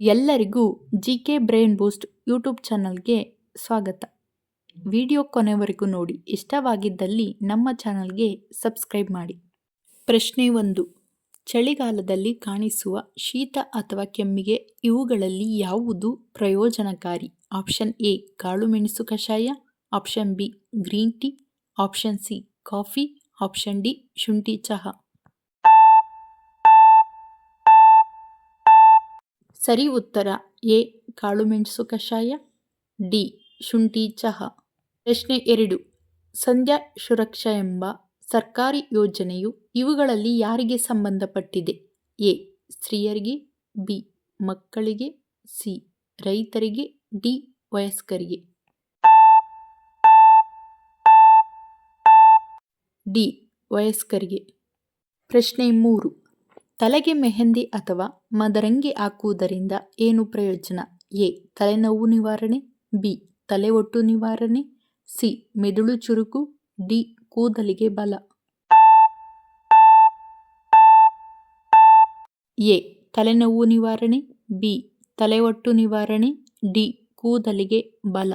ಎಲ್ಲರಿಗೂ G K brain boost YouTube ಚಾನಲ್ಗೆ ಸ್ವಾಗತ. ವಿಡಿಯೋ ಕೊನೆವರೆಗೂ ನೋಡಿ. ಇಷ್ಟವಾಗಿದ್ದಲ್ಲಿ ನಮ್ಮ ಚಾನಲ್ಗೆ ಸಬ್ಸ್ಕ್ರೈಬ್ ಮಾಡಿ. ಪ್ರಶ್ನೆ ಒಂದು. ಚಳಿಗಾಲದಲ್ಲಿ ಕಾಣಿಸುವ ಶೀತ ಅಥವಾ ಕೆಮ್ಮಿಗೆ ಇವುಗಳಲ್ಲಿ ಯಾವುದು ಪ್ರಯೋಜನಕಾರಿ? ಆಪ್ಷನ್ ಎ ಕಾಳುಮೆಣಸು ಕಷಾಯ. Option B, green tea. Option C, coffee. Option D, ಶುಂಠಿ ಚಹಾ. ಸರಿ ಉತ್ತರ. ಎ. ಕಾಳುಮೆಣಸು ಕಷಾಯ. ಡಿ. ಶುಂಠಿ ಚಹಾ. ಪ್ರಶ್ನೆ ಎರಡು. ಸಂಧ್ಯಾ ಸುರಕ್ಷಾ ಎಂಬ ಸರ್ಕಾರಿ ಯೋಜನೆಯು ಇವುಗಳಲ್ಲಿ ಯಾರಿಗೆ ಸಂಬಂಧಪಟ್ಟಿದೆ? ಎ. ಸ್ತ್ರೀಯರಿಗೆ, ಬಿ. ಮಕ್ಕಳಿಗೆ, ಸಿ. ರೈತರಿಗೆ, ಡಿ. ವಯಸ್ಕರಿಗೆ. ಡಿ. ವಯಸ್ಕರಿಗೆ. ಪ್ರಶ್ನೆ ಮೂರು. ತಲೆಗೆ ಮೆಹಂದಿ ಅಥವಾ ಮದರಂಗಿ ಹಾಕುವುದರಿಂದ ಏನು ಪ್ರಯೋಜನ? ಎ. ತಲೆನೋವು ನಿವಾರಣೆ. ಬಿ. ತಲೆ ಒಟ್ಟು ನಿವಾರಣೆ. ಸಿ. ಮೆದುಳು ಚುರುಕು. ಡಿ. ಕೂದಲಿಗೆ ಬಲ. ಎ. ತಲೆನೋವು ನಿವಾರಣೆ. ಬಿ. ತಲೆ ಒಟ್ಟು ನಿವಾರಣೆ. ಡಿ. ಕೂದಲಿಗೆ ಬಲ.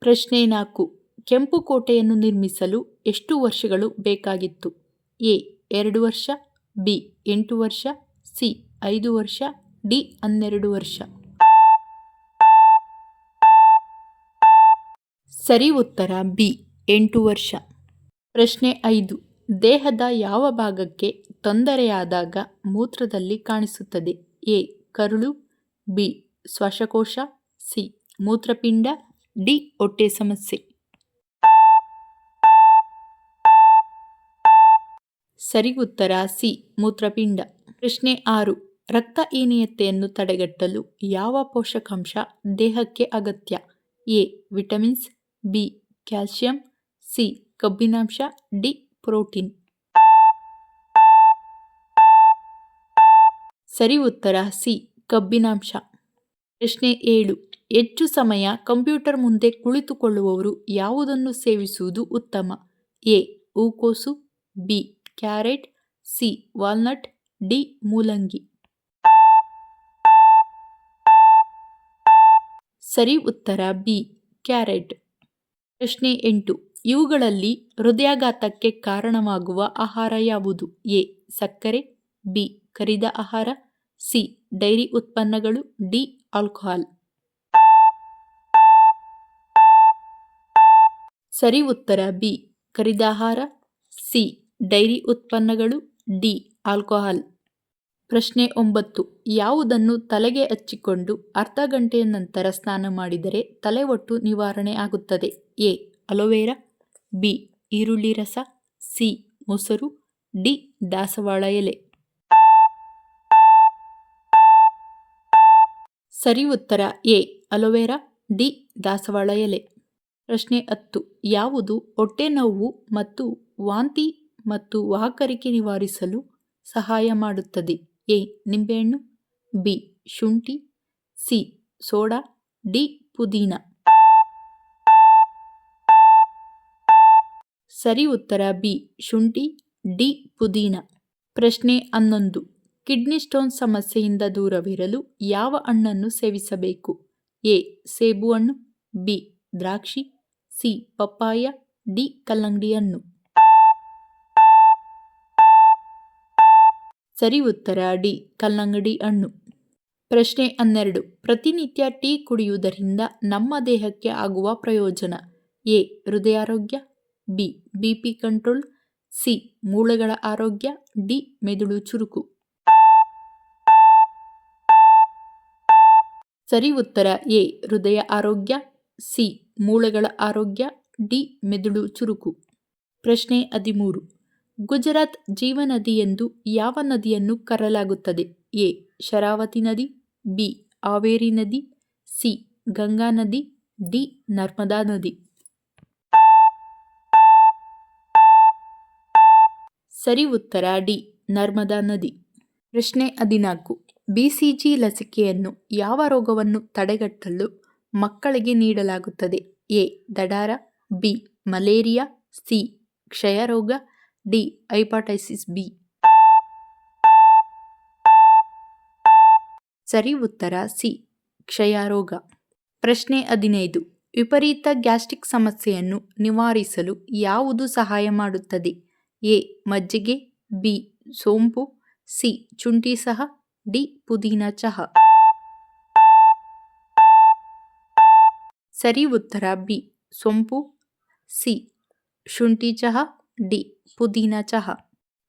ಪ್ರಶ್ನೆ ನಾಲ್ಕು. ಕೆಂಪು ಕೋಟೆಯನ್ನು ನಿರ್ಮಿಸಲು ಎಷ್ಟು ವರ್ಷಗಳು ಬೇಕಾಗಿತ್ತು? ಎ. ಎರಡು ವರ್ಷ. ಬಿ, ಎಂಟು ವರ್ಷ, ಸಿ, ಐದು ವರ್ಷ, ಡಿ, ಹನ್ನೆರಡು ವರ್ಷ. ಸರಿ ಉತ್ತರ ಬಿ, ಎಂಟು ವರ್ಷ. ಪ್ರಶ್ನೆ ಐದು, ದೇಹದ ಯಾವ ಭಾಗಕ್ಕೆ ತೊಂದರೆಯಾದಾಗ ಮೂತ್ರದಲ್ಲಿ ಕಾಣಿಸುತ್ತದೆ? ಎ, ಕರುಳು, ಬಿ, ಶ್ವಾಸಕೋಶ, ಸಿ, ಮೂತ್ರಪಿಂಡ, ಡಿ, ಹೊಟ್ಟೆ ಸಮಸ್ಯೆ. ಸರಿ ಉತ್ತರ ಸಿ. ಮೂತ್ರಪಿಂಡ. ಪ್ರಶ್ನೆ ಆರು. ರಕ್ತಹೀನತೆಯನ್ನು ತಡೆಗಟ್ಟಲು ಯಾವ ಪೋಷಕಾಂಶ ದೇಹಕ್ಕೆ ಅಗತ್ಯ? A. Vitamins, B. Calcium, C. ಕಬ್ಬಿನಾಂಶ, ಡಿ. ಪ್ರೋಟೀನ್. ಸರಿ ಉತ್ತರ ಸಿ. ಕಬ್ಬಿನಾಂಶ. ಪ್ರಶ್ನೆ ಏಳು. ಹೆಚ್ಚು ಸಮಯ ಕಂಪ್ಯೂಟರ್ ಮುಂದೆ ಕುಳಿತುಕೊಳ್ಳುವವರು ಯಾವುದನ್ನು ಸೇವಿಸುವುದು ಉತ್ತಮ? ಎ. ಹೂಕೋಸು B. Carrot, C, walnut, D, ಮೂಲಂಗಿ. ಸರಿ ಉತ್ತರ ಬಿ, ಕ್ಯಾರೆಟ್. ಪ್ರಶ್ನೆ ಎಂಟು. ಇವುಗಳಲ್ಲಿ ಹೃದಯಾಘಾತಕ್ಕೆ ಕಾರಣವಾಗುವ ಆಹಾರ ಯಾವುದು? ಎ, ಸಕ್ಕರೆ, ಬಿ, ಕರಿದ ಆಹಾರ, ಸಿ, ಡೈರಿ ಉತ್ಪನ್ನಗಳು, ಡಿ, ಆಲ್ಕೋಹಾಲ್. ಸರಿ ಉತ್ತರ ಬಿ, ಕರಿದ ಆಹಾರ, ಸಿ ಡೈರಿ ಉತ್ಪನ್ನಗಳು ಡಿ, ಆಲ್ಕೋಹಾಲ್. ಪ್ರಶ್ನೆ ಒಂಬತ್ತು. ಯಾವುದನ್ನು ತಲೆಗೆ ಹಚ್ಚಿಕೊಂಡು ಅರ್ಧ ಗಂಟೆಯ ನಂತರ ಸ್ನಾನ ಮಾಡಿದರೆ ತಲೆ ಒಟ್ಟು ನಿವಾರಣೆ ಆಗುತ್ತದೆ? ಎ, ಅಲೋವೆರಾ, ಬಿ, ಈರುಳ್ಳಿ ರಸ, ಸಿ, ಮೊಸರು, ಡಿ, ದಾಸವಾಳ ಎಲೆ. ಸರಿ ಉತ್ತರ, ಎ, ಅಲೋವೆರಾ, ಡಿ, ದಾಸವಾಳ ಎಲೆ. ಪ್ರಶ್ನೆ ಹತ್ತು. ಯಾವುದು ಹೊಟ್ಟೆ ನೋವು ಮತ್ತು ವಾಂತಿ ಮತ್ತು ವಾಕರಿಕೆ ನಿವಾರಿಸಲು ಸಹಾಯ ಮಾಡುತ್ತದೆ. ಎ. ನಿಂಬೆಹಣ್ಣು. ಬಿ. ಶುಂಠಿ. ಸಿ. ಸೋಡಾ. ಡಿ. ಪುದೀನ. ಸರಿ ಉತ್ತರ. ಬಿ. ಶುಂಠಿ. ಡಿ. ಪುದೀನ. ಪ್ರಶ್ನೆ ಹನ್ನೊಂದು. ಕಿಡ್ನಿ ಸ್ಟೋನ್ ಸಮಸ್ಯೆಯಿಂದ ದೂರವಿರಲು ಯಾವ ಹಣ್ಣನ್ನು ಸೇವಿಸಬೇಕು? ಎ. ಸೇಬು ಹಣ್ಣು. ಬಿ. ದ್ರಾಕ್ಷಿ. ಸಿ. ಪಪ್ಪಾಯ. ಡಿ. ಕಲ್ಲಂಗಡಿ ಹಣ್ಣು. ಸರಿ ಉತ್ತರ, ಡಿ, ಕಲ್ಲಂಗಡಿ ಹಣ್ಣು. ಪ್ರಶ್ನೆ ಹನ್ನೆರಡು. ಪ್ರತಿನಿತ್ಯ ಟೀ ಕುಡಿಯುವುದರಿಂದ ನಮ್ಮ ದೇಹಕ್ಕೆ ಆಗುವ ಪ್ರಯೋಜನ? A, ಹೃದಯಾರೋಗ್ಯ, B B P control, C, ಮೂಳೆಗಳ ಆರೋಗ್ಯ, ಡಿ, ಮೆದುಳು ಚುರುಕು. ಸರಿ ಉತ್ತರ, ಎ, ಹೃದಯ ಆರೋಗ್ಯ, ಸಿ, ಮೂಳೆಗಳ ಆರೋಗ್ಯ, ಡಿ, ಮೆದುಳು ಚುರುಕು. ಪ್ರಶ್ನೆ ಹದಿಮೂರು. ಗುಜರಾತ್ ಜೀವನದಿ ಎಂದು ಯಾವ ನದಿಯನ್ನು ಕರೆಯಲಾಗುತ್ತದೆ? ಎ. ಶರಾವತಿ ನದಿ, ಬಿ. ಆವೇರಿ ನದಿ, ಸಿ. ಗಂಗಾ ನದಿ, ಡಿ. ನರ್ಮದಾ ನದಿ. ಸರಿ ಉತ್ತರ, ಡಿ. ನರ್ಮದಾ ನದಿ. ಪ್ರಶ್ನೆ ಹದಿನಾಲ್ಕು. ಬಿಸಿಜಿ ಲಸಿಕೆಯನ್ನು ಯಾವ ರೋಗವನ್ನು ತಡೆಗಟ್ಟಲು ಮಕ್ಕಳಿಗೆ ನೀಡಲಾಗುತ್ತದೆ? ಎ. ದಡಾರ, ಬಿ. Malaria, C. ಕ್ಷಯರೋಗ ಡಿ, ಹೈಪಾಟೈಸಿಸ್ ಬಿ. ಸರಿ ಉತ್ತರ ಸಿ, ಕ್ಷಯರೋಗ. ಪ್ರಶ್ನೆ ಹದಿನೈದು. ವಿಪರೀತ ಗ್ಯಾಸ್ಟ್ರಿಕ್ ಸಮಸ್ಯೆಯನ್ನು ನಿವಾರಿಸಲು ಯಾವುದು ಸಹಾಯ ಮಾಡುತ್ತದೆ? ಎ, ಮಜ್ಜಿಗೆ, ಬಿ, ಸೋಂಪು, ಸಿ ಶುಂಠಿ ಸಹ, ಡಿ, ಪುದೀನ ಚಹಾ. ಸರಿ ಉತ್ತರ ಬಿ, ಸೋಂಪು, ಸಿ, ಶುಂಠಿ ಚಹಾ, ಡಿ ಪುದೀನ ಚಹಾ.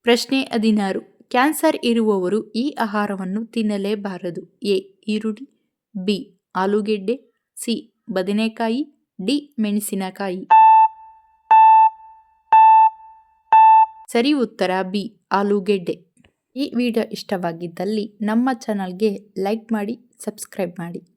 ಪ್ರಶ್ನೆ ಹದಿನಾರು. ಕ್ಯಾನ್ಸರ್ ಇರುವವರು ಈ ಆಹಾರವನ್ನು ತಿನ್ನಲೇಬಾರದು. ಎ. ಈರುಳ್ಳಿ. ಬಿ. ಆಲೂಗೆಡ್ಡೆ. ಸಿ. ಬದನೆಕಾಯಿ. ಡಿ. ಮೆಣಸಿನಕಾಯಿ. ಸರಿ ಉತ್ತರ ಬಿ. ಆಲೂಗೆಡ್ಡೆ. ಈ ವಿಡಿಯೋ ಇಷ್ಟವಾಗಿದ್ದಲ್ಲಿ ನಮ್ಮ ಚಾನಲ್ಗೆ ಲೈಕ್ ಮಾಡಿ, ಸಬ್ಸ್ಕ್ರೈಬ್ ಮಾಡಿ.